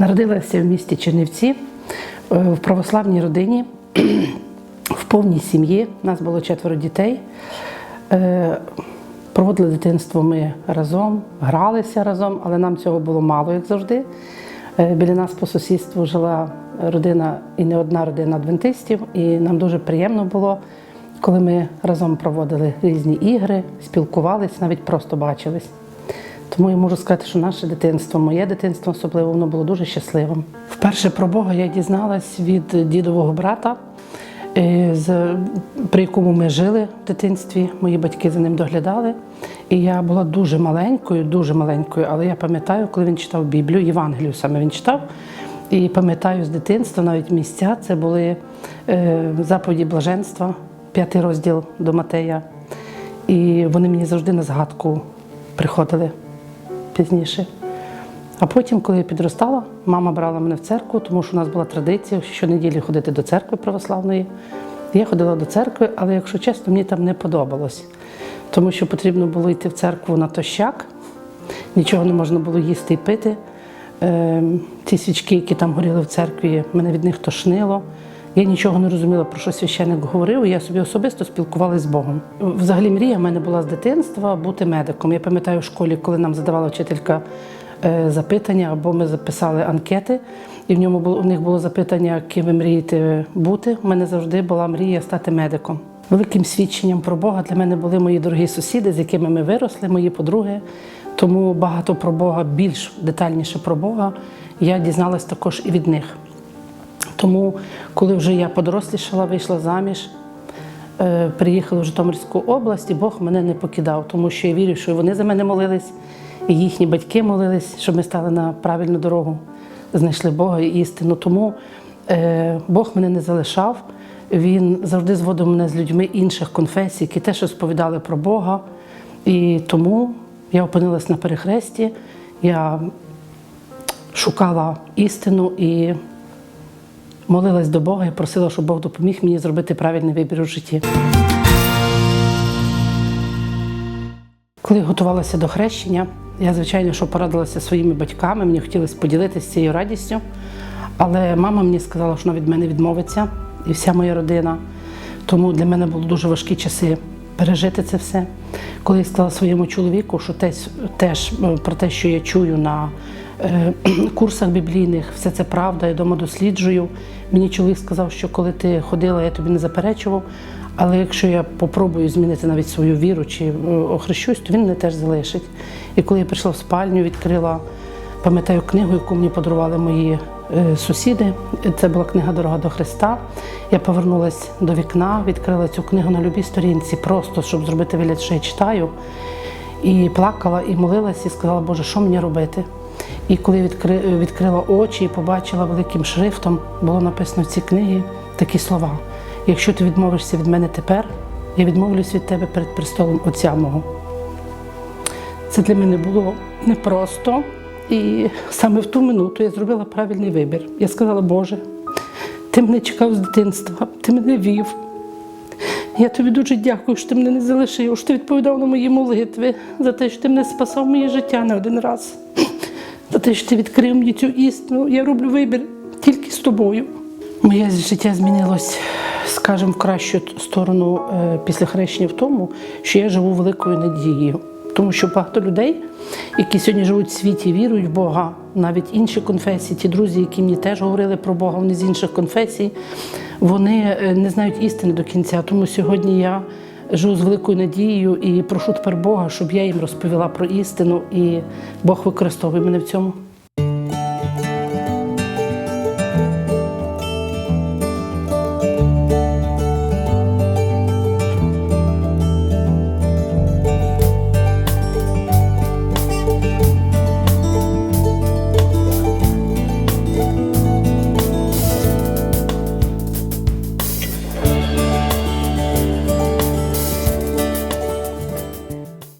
Народилася в місті Чернівці е, в православній родині, в повній сім'ї. Нас було четверо дітей. Е, Проводили дитинство ми разом, гралися разом, але нам цього було мало, як завжди. Е, Біля нас по сусідству жила родина і не одна родина адвентистів, і нам дуже приємно було, коли ми разом проводили різні ігри, спілкувались, навіть просто бачились. Тому я можу сказати, що наше дитинство, моє дитинство особливо, воно було дуже щасливим. Вперше про Бога я дізналась від дідового брата, е, при якому ми жили в дитинстві. Мої батьки за ним доглядали. І я була дуже маленькою, дуже маленькою, але я пам'ятаю, коли він читав Біблію, Євангелію саме він читав. І пам'ятаю з дитинства навіть місця це були е, заповіді блаженства, п'ятий розділ до Матея. І вони мені завжди на згадку приходили пізніше. А потім, коли я підростала, мама брала мене в церкву, тому що у нас була традиція щонеділі ходити до церкви православної. Я ходила до церкви, але якщо чесно, мені там не подобалось, тому що потрібно було йти в церкву натощак, нічого не можна було їсти і пити. Ем, Ті свічки, які там горіли в церкві, мене від них тошнило. Я нічого не розуміла, про що священник говорив, я собі особисто спілкувалася з Богом. Взагалі, мрія в мене була з дитинства бути медиком. Я пам'ятаю в школі, коли нам задавала вчителька е, запитання, або ми записали анкети, і в ньому було в них було запитання, ким ви мрієте бути. У мене завжди була мрія стати медиком. Великим свідченням про Бога для мене були мої дорогі сусіди, з якими ми виросли, мої подруги. Тому багато про Бога, більш детальніше про Бога, я дізналась також і від них. Тому, коли вже я подорослішала, вийшла заміж, е, приїхала в Житомирську область, і Бог мене не покидав, тому що я вірю, що вони за мене молились, і їхні батьки молились, щоб ми стали на правильну дорогу, знайшли Бога і істину. Тому е, Бог мене не залишав. Він завжди зводив мене з людьми інших конфесій, які теж розповідали про Бога. І тому я опинилась на перехресті, я шукала істину і молилась до Бога і просила, щоб Бог допоміг мені зробити правильний вибір у житті. Коли готувалася до хрещення, я, звичайно, що порадилася своїми батьками, мені хотілося поділитися цією радістю. Але мама мені сказала, що вона від мене відмовиться, і вся моя родина. Тому для мене були дуже важкі часи пережити це все. Коли я сказала своєму чоловіку, що теж, теж е, про те, що я чую на курсах біблійних, все це правда, я вдома досліджую. Мені чоловік сказав, що коли ти ходила, я тобі не заперечував. Але якщо я попробую змінити навіть свою віру чи е, охрещусь, то він мене теж залишить. І коли я прийшла в спальню, відкрила, пам'ятаю книгу, яку мені подарували мої е, сусіди. Це була книга Дорога до Христа. Я повернулася до вікна, відкрила цю книгу на любій сторінці, просто щоб зробити вигляд, що я читаю. І плакала, і молилась, і сказала, Боже, що мені робити? І коли відкрила очі і побачила великим шрифтом, було написано в цій книгі такі слова: якщо ти відмовишся від мене тепер, я відмовлюсь від тебе перед престолом Отця мого. Це для мене було непросто. І саме в ту минуту я зробила правильний вибір. Я сказала, Боже, ти мене чекав з дитинства, ти мене вів. Я тобі дуже дякую, що ти мене не залишив, що ти відповідав на мої молитви, за те, що ти мене спасав моє життя не один раз, те, що ти відкрив мені цю істину. Я роблю вибір тільки з тобою. Моє життя змінилось, скажімо, в кращу сторону е, після хрещення в тому, що я живу великою надією. Тому що багато людей, які сьогодні живуть в світі, вірують в Бога, навіть інші конфесії, ті друзі, які мені теж говорили про Бога, вони з інших конфесій, вони е, не знають істини до кінця. Тому сьогодні я живу з великою надією і прошу тепер Бога, щоб я їм розповіла про істину, і Бог використовує мене в цьому.